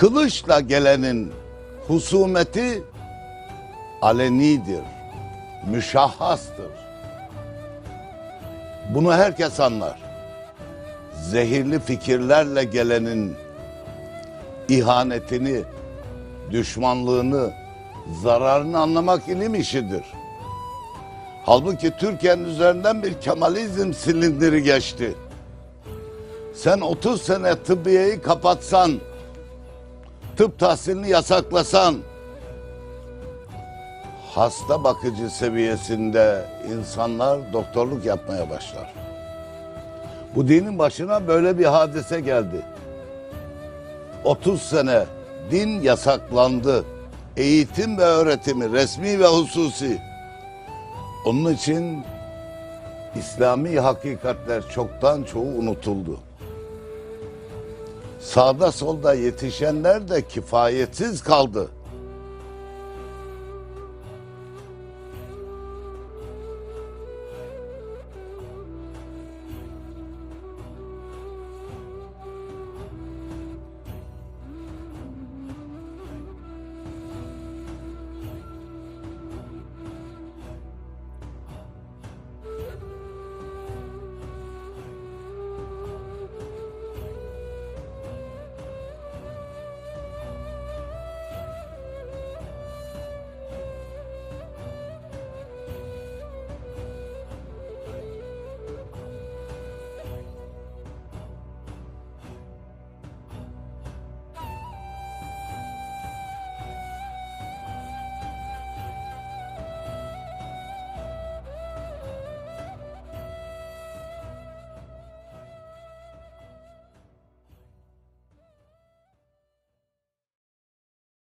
Kılıçla gelenin husumeti alenidir, müşahhastır. Bunu herkes anlar. Zehirli fikirlerle gelenin ihanetini, düşmanlığını, zararını anlamak ilim işidir. Halbuki Türkiye'nin üzerinden bir Kemalizm silindiri geçti. Sen 30 sene tıbbiyeyi kapatsan, tıp tahsilini yasaklasan, hasta bakıcı seviyesinde insanlar doktorluk yapmaya başlar. Bu dinin başına böyle bir hadise geldi. 30 sene din yasaklandı. Eğitim ve öğretimi resmi ve hususi. Onun için İslami hakikatler çoktan çoğu unutuldu. Sağda solda yetişenler de kifayetsiz kaldı.